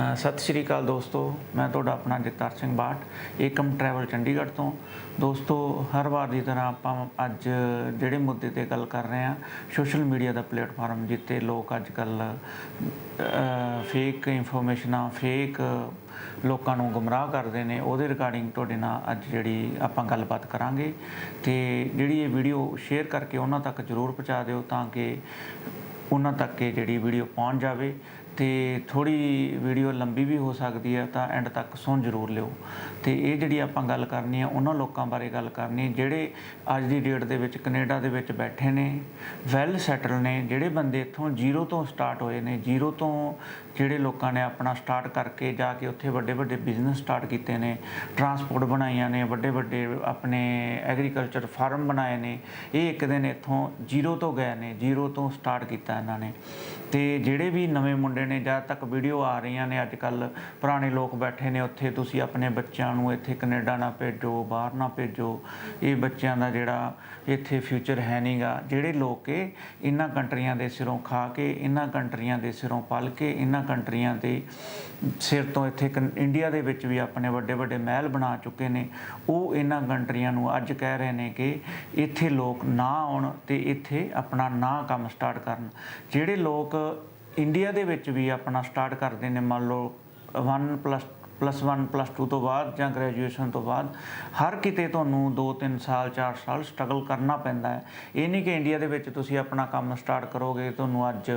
ਸਤਿ ਸ਼੍ਰੀ ਅਕਾਲ ਦੋਸਤੋ, ਮੈਂ ਤੁਹਾਡਾ ਆਪਣਾ ਜਗਤਾਰ ਸਿੰਘ ਬਾਟ ਏਕਮ ਟਰੈਵਲ ਚੰਡੀਗੜ੍ਹ ਤੋਂ। ਦੋਸਤੋ, ਹਰ ਵਾਰ ਦੀ ਤਰ੍ਹਾਂ ਆਪਾਂ ਅੱਜ ਜਿਹੜੇ ਮੁੱਦੇ ਤੇ ਗੱਲ ਕਰ ਰਹੇ ਹਾਂ, ਸੋਸ਼ਲ ਮੀਡੀਆ ਦਾ ਪਲੇਟਫਾਰਮ ਜਿੱਤੇ ਲੋਕ ਅੱਜ ਕੱਲ ਫੇਕ ਇਨਫੋਰਮੇਸ਼ਨਾਂ ਫੇਕ ਲੋਕਾਂ ਨੂੰ ਗੁੰਮਰਾਹ ਕਰਦੇ ਨੇ, ਉਹਦੇ ਰਿਗਾਰਡਿੰਗ ਤੁਹਾਡੇ ਨਾਲ ਅੱਜ ਜਿਹੜੀ ਆਪਾਂ ਗੱਲਬਾਤ ਕਰਾਂਗੇ। ਤੇ ਜਿਹੜੀ ਇਹ ਵੀਡੀਓ ਸ਼ੇਅਰ ਕਰਕੇ ਉਹਨਾਂ ਤੱਕ ਜ਼ਰੂਰ ਪਹੁੰਚਾ ਦਿਓ ਤਾਂ ਕਿ ਉਹਨਾਂ ਤੱਕ ਇਹ ਜਿਹੜੀ ਵੀਡੀਓ ਪਹੁੰਚ ਜਾਵੇ। ਤੇ ਥੋੜੀ ਵੀਡੀਓ ਲੰਬੀ ਵੀ ਹੋ ਸਕਦੀ ਹੈ, ਤਾਂ ਐਂਡ ਤੱਕ ਸੁਣ ਜ਼ਰੂਰ ਲਿਓ। ਤੇ ਇਹ ਜਿਹੜੀ ਆਪਾਂ ਗੱਲ ਕਰਨੀ ਆ, ਉਹਨਾਂ ਲੋਕਾਂ ਬਾਰੇ ਗੱਲ ਕਰਨੀ ਜਿਹੜੇ ਅੱਜ ਦੀ ਡੇਟ ਦੇ ਵਿੱਚ ਕੈਨੇਡਾ ਦੇ ਵਿੱਚ ਬੈਠੇ ਨੇ ਵੈਲ ਸੈਟਲ ਨੇ, ਜਿਹੜੇ ਬੰਦੇ ਇੱਥੋਂ ਜ਼ੀਰੋ ਤੋਂ ਸਟਾਰਟ ਹੋਏ ਨੇ ਜ਼ੀਰੋ ਤੋਂ ਜਿਹੜੇ ਲੋਕਾਂ ਨੇ ਆਪਣਾ ਸਟਾਰਟ ਕਰਕੇ ਜਾ ਕੇ ਉੱਥੇ ਵੱਡੇ ਵੱਡੇ ਬਿਜ਼ਨਸ ਸਟਾਰਟ ਕੀਤੇ ਨੇ ਟਰਾਂਸਪੋਰਟ ਬਣਾਈਆਂ ਨੇ, ਵੱਡੇ ਵੱਡੇ ਆਪਣੇ ਐਗਰੀਕਲਚਰ ਫਾਰਮ ਬਣਾਏ ਨੇ, ਇਹ ਇੱਕ ਦਿਨ ਇੱਥੋਂ ਜ਼ੀਰੋ ਤੋਂ ਗਏ ਨੇ ਜ਼ੀਰੋ ਤੋਂ ਸਟਾਰਟ ਕੀਤਾ ਇਹਨਾਂ ਨੇ। ਤੇ ਜਿਹੜੇ ਵੀ ਨਵੇਂ ਮੁੰਡੇ ਨੇ, ਜਦ ਤੱਕ ਵੀਡੀਓ ਆ ਰਹੀਆਂ ਨੇ ਅੱਜ ਕੱਲ ਪੁਰਾਣੇ ਲੋਕ ਬੈਠੇ ਨੇ ਉੱਥੇ, ਤੁਸੀਂ ਆਪਣੇ ਬੱਚਿਆਂ ਨੂੰ ਇੱਥੇ ਕੈਨੇਡਾ ਨਾ ਭੇਜੋ, ਬਾਹਰ ਨਾ ਭੇਜੋ। ਇਹ ਬੱਚਿਆਂ ਦਾ ਜਿਹੜਾ ਇੱਥੇ ਫਿਊਚਰ ਹੈ ਨਹੀਂਗਾ ਜਿਹੜੇ ਲੋਕ ਇਹਨਾਂ ਕੰਟਰੀਆਂ ਦੇ ਸਿਰੋਂ ਖਾ ਕੇ, ਇਹਨਾਂ ਕੰਟਰੀਆਂ ਦੇ ਸਿਰੋਂ ਪਲ ਕੇ, ਇਹਨਾਂ ਕੰਟਰੀਆਂ ਦੇ ਸਿਰ ਤੋਂ ਇੱਥੇ ਕਨ- ਇੰਡੀਆ ਦੇ ਵਿੱਚ ਵੀ ਆਪਣੇ ਵੱਡੇ ਵੱਡੇ ਮਹਿਲ ਬਣਾ ਚੁੱਕੇ ਨੇ। ਉਹ ਇਹਨਾਂ ਕੰਟਰੀਆਂ ਨੂੰ ਅੱਜ ਕਹਿ ਰਹੇ ਨੇ ਕਿ ਇੱਥੇ ਲੋਕ ਨਾ ਆਉਣ ਤੇ ਇੱਥੇ ਆਪਣਾ ਨਾ ਕੰਮ ਸਟਾਰਟ ਕਰਨ। ਜਿਹੜੇ ਲੋਕ ਇੰਡੀਆ ਦੇ ਵਿੱਚ ਵੀ ਆਪਣਾ ਸਟਾਰਟ ਕਰਦੇ ਨੇ ਮੰਨ ਲਓ 1 ਪਲੱਸ ਪਲੱਸ 1 ਪਲੱਸ 2 ਤੋਂ ਬਾਅਦ ਜਾਂ ਗ੍ਰੈਜੂਏਸ਼ਨ ਤੋਂ ਬਾਅਦ ਹਰ ਕਿਤੇ ਤੁਹਾਨੂੰ 2-3 ਸਾਲ 4 ਸਾਲ ਸਟਰਗਲ ਕਰਨਾ ਪੈਂਦਾ ਹੈ। ਇਹ ਨਹੀਂ ਕਿ ਇੰਡੀਆ ਦੇ ਵਿੱਚ ਤੁਸੀਂ ਆਪਣਾ ਕੰਮ ਸਟਾਰਟ ਕਰੋਗੇ, ਤੁਹਾਨੂੰ ਅੱਜ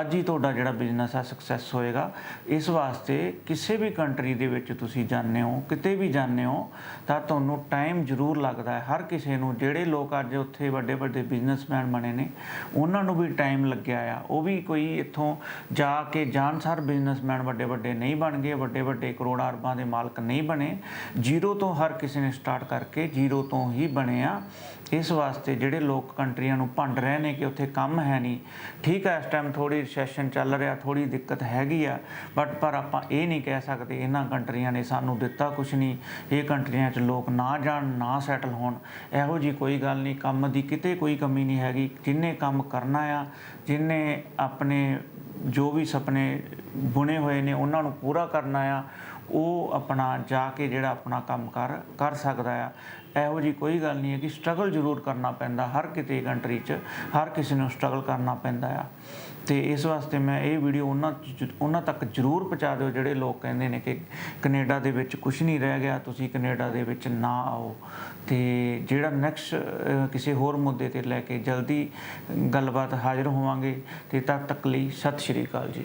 ਅੱਜ ਹੀ ਤੁਹਾਡਾ ਜਿਹੜਾ ਬਿਜ਼ਨਸ ਆ ਸਕਸੈਸ ਹੋਏਗਾ। ਇਸ ਵਾਸਤੇ ਕਿਸੇ ਵੀ ਕੰਟਰੀ ਦੇ ਵਿੱਚ ਤੁਸੀਂ ਜਾਂਦੇ ਹੋ, ਕਿਤੇ ਵੀ ਜਾਂਦੇ ਹੋ, ਤਾਂ ਤੁਹਾਨੂੰ ਟਾਈਮ ਜ਼ਰੂਰ ਲੱਗਦਾ ਹੈ। ਹਰ ਕਿਸੇ ਨੂੰ, ਜਿਹੜੇ ਲੋਕ ਅੱਜ ਉੱਥੇ ਵੱਡੇ ਵੱਡੇ ਬਿਜ਼ਨਸਮੈਨ ਬਣੇ ਨੇ, ਉਹਨਾਂ ਨੂੰ ਵੀ ਟਾਈਮ ਲੱਗਿਆ ਆ। ਉਹ ਵੀ ਕੋਈ ਇੱਥੋਂ ਜਾ ਕੇ ਜਾਣਸਾਰ ਬਿਜ਼ਨਸਮੈਨ ਵੱਡੇ ਵੱਡੇ ਨਹੀਂ ਬਣ ਗਏ, ਵੱਡੇ ਵੱਡੇ ਕਰੋੜਾਂ ਅਰਬਾਂ ਦੇ ਮਾਲਕ ਨਹੀਂ ਬਣੇ। ਜ਼ੀਰੋ ਤੋਂ ਹਰ ਕਿਸੇ ਨੇ ਸਟਾਰਟ ਕਰਕੇ ਜ਼ੀਰੋ ਤੋਂ ਹੀ ਬਣੇ ਆ। ਇਸ ਵਾਸਤੇ ਜਿਹੜੇ ਲੋਕ ਕੰਟਰੀਆਂ ਨੂੰ ਭੰਡ ਰਹੇ ਨੇ ਕਿ ਉੱਥੇ ਕੰਮ ਹੈ ਨਹੀਂ, ਠੀਕ ਹੈ ਇਸ ਟਾਈਮ ਥੋੜੀ ਰਿਸੈਸ਼ਨ ਚੱਲ ਰਿਹਾ ਥੋੜੀ ਦਿੱਕਤ ਹੈਗੀ ਆ ਬਟ ਪਰ ਆਪਾਂ ਇਹ ਨਹੀਂ ਕਹਿ ਸਕਦੇ ਇਹਨਾਂ ਕੰਟਰੀਆਂ ਨੇ ਸਾਨੂੰ ਦਿੱਤਾ ਕੁਝ ਨਹੀਂ। ਇਹ ਕੰਟਰੀਆਂ 'ਚ ਲੋਕ ਨਾ ਜਾਣ, ਨਾ ਸੈਟਲ ਹੋਣ। ਇਹੋ ਜੀ ਕੋਈ ਗੱਲ ਨਹੀਂ, ਕੰਮ ਦੀ ਕਿਤੇ ਕੋਈ ਕਮੀ ਨਹੀਂ ਹੈਗੀ। ਜਿੰਨੇ ਕੰਮ ਕਰਨਾ ਆ, ਜਿੰਨੇ ਆਪਣੇ ਜੋ ਵੀ ਸੁਪਨੇ ਬੁਣੇ ਹੋਏ ਨੇ, ਉਹਨਾਂ ਨੂੰ ਪੂਰਾ ਕਰਨਾ ਆ। ਉਹ ਆਪਣਾ ਜਾ ਕੇ ਜਿਹੜਾ ਆਪਣਾ ਕੰਮ ਕਰ ਕਰ ਸਕਦਾ ਆ। ਇਹੋ ਜੀ ਕੋਈ ਗੱਲ ਨਹੀਂ ਹੈ ਕਿ ਸਟਰਗਲ ਜ਼ਰੂਰ ਕਰਨਾ ਪੈਂਦਾ, ਹਰ ਕਿਤੇ ਕੰਟਰੀ 'ਚ ਹਰ ਕਿਸੇ ਨੂੰ ਸਟਰਗਲ ਕਰਨਾ ਪੈਂਦਾ ਆ। ਤੇ ਇਸ ਵਾਸਤੇ ਮੈਂ ਇਹ ਵੀਡੀਓ ਉਹਨਾਂ ਉਹਨਾਂ ਤੱਕ ਜ਼ਰੂਰ ਪਹੁੰਚਾ ਦਿਓ, ਜਿਹੜੇ ਲੋਕ ਕਹਿੰਦੇ ਨੇ ਕਿ ਕੈਨੇਡਾ ਦੇ ਵਿੱਚ ਕੁਝ ਨਹੀਂ ਰਹਿ ਗਿਆ, ਤੁਸੀਂ ਕੈਨੇਡਾ ਦੇ ਵਿੱਚ ਨਾ ਆਓ। ਤੇ ਜਿਹੜਾ ਨੈਕਸਟ ਕਿਸੇ ਹੋਰ ਮੁੱਦੇ ਤੇ ਲੈ ਕੇ ਜਲਦੀ ਗੱਲਬਾਤ ਹਾਜ਼ਰ ਹੋਵਾਂਗੇ। ਤੇ ਤਦ ਤੱਕ ਲਈ ਸਤਿ ਸ਼੍ਰੀ ਅਕਾਲ ਜੀ।